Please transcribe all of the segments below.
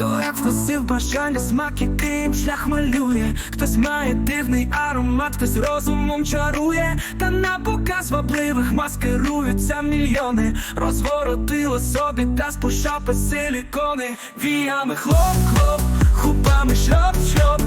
Хто як вкусив бажання смак, яким шлях малює, хтось має дивний аромат, хтось розумом чарує, та на показ вабливих маскируються мільйони, розворотило собі та спушапи силікони, віями хлоп-хлоп, хупами шльоп-шльоп,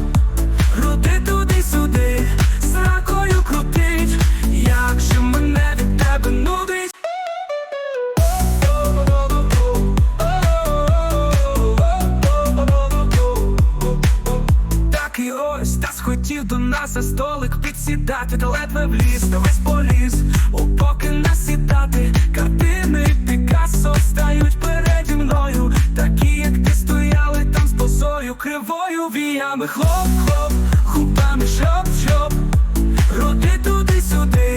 схотів до нас за столик підсідати, та ледве вліз, та весь поліз, у поки насідати, картини Пікассо стають переді мною, такі, як ти стояли там з позою, кривою віями. Хлоп-хлоп, хупами шоп-шоп, груди туди-сюди,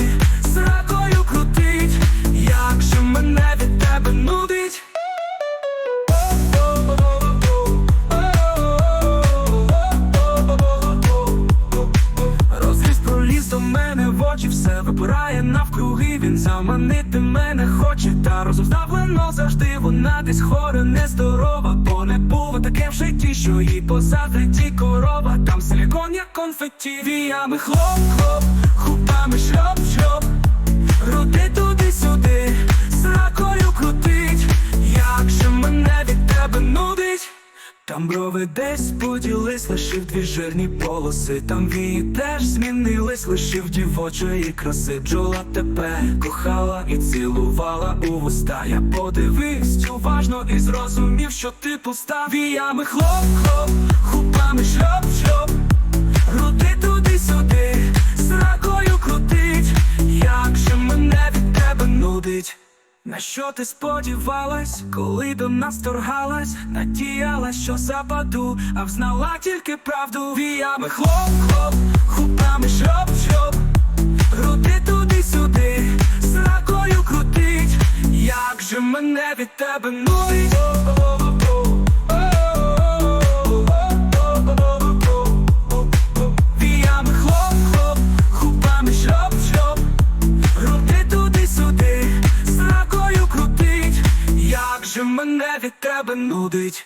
все випирає навкруги. Він заманити мене хоче, та розуздавлено завжди вона десь хора, нездорова, бо не було таке в житті, що їй позади ті корова. Там силікон, як конфетті, віями хлоп-хлоп, хупами Там брови десь поділись, лишив дві жирні полоси. Там вії теж змінились, лишив дівочої краси. Бджола тебе кохала і цілувала у вуста. Я подивився уважно і зрозумів, що ти пуста. Віями хлоп-хлоп, хупами На що ти сподівалась, коли до нас торгалась, надіялась, що западу, а взнала тільки правду. Віями хлоп-хлоп, хупами шоп-шоп, груди туди-сюди, з ракою крутить, як же мене від тебе нудить. мене від тебе нудить.